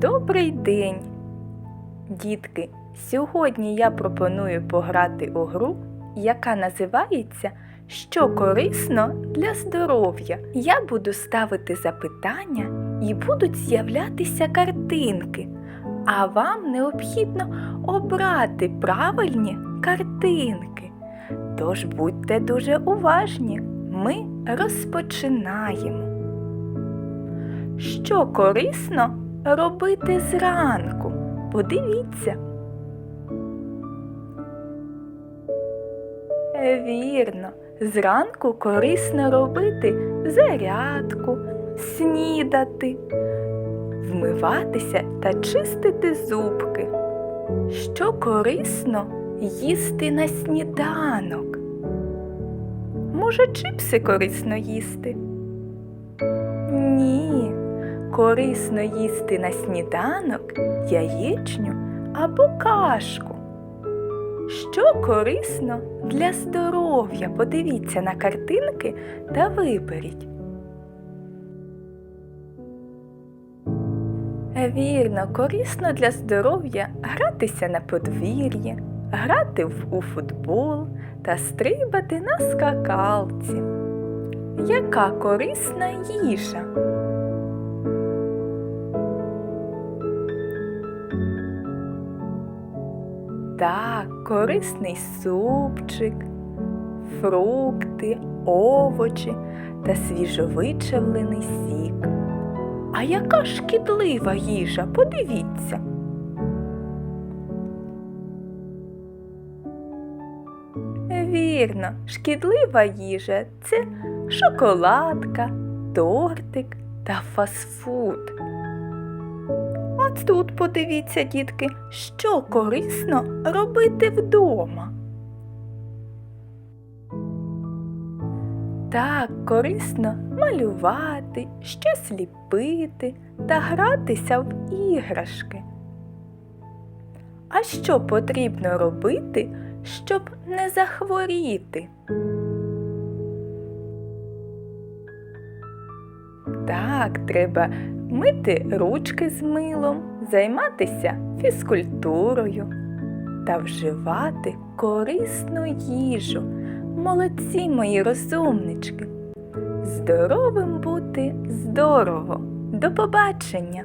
Добрий день! Дітки, сьогодні я пропоную пограти у гру, яка називається Що корисно для здоров'я. Я буду ставити запитання і будуть з'являтися картинки, а вам необхідно обрати правильні картинки. Тож будьте дуже уважні. Ми розпочинаємо. Що корисно робити зранку? Подивіться. Вірно, зранку корисно робити зарядку, снідати, вмиватися та чистити зубки. Що корисно їсти на сніданок? Може, чипси корисно їсти? Ні, корисно їсти на сніданок яєчню або кашку. Що корисно для здоров'я? Подивіться на картинки та виберіть. Вірно, корисно для здоров'я гратися на подвір'ї, грати у футбол та стрибати на скакалці. Яка корисна їжа? Так, корисний супчик, фрукти, овочі та свіжовичавлений сік. А яка шкідлива їжа? Подивіться. Вірно, шкідлива їжа це шоколадка, тортик та фастфуд. От тут подивіться, дітки, що корисно робити вдома. Так, корисно малювати, щось ліпити та гратися в іграшки. А що потрібно робити, щоб не захворіти? Так, треба мити ручки з милом, займатися фізкультурою та вживати корисну їжу. Молодці мої розумнички. Здоровим бути здорово. До побачення!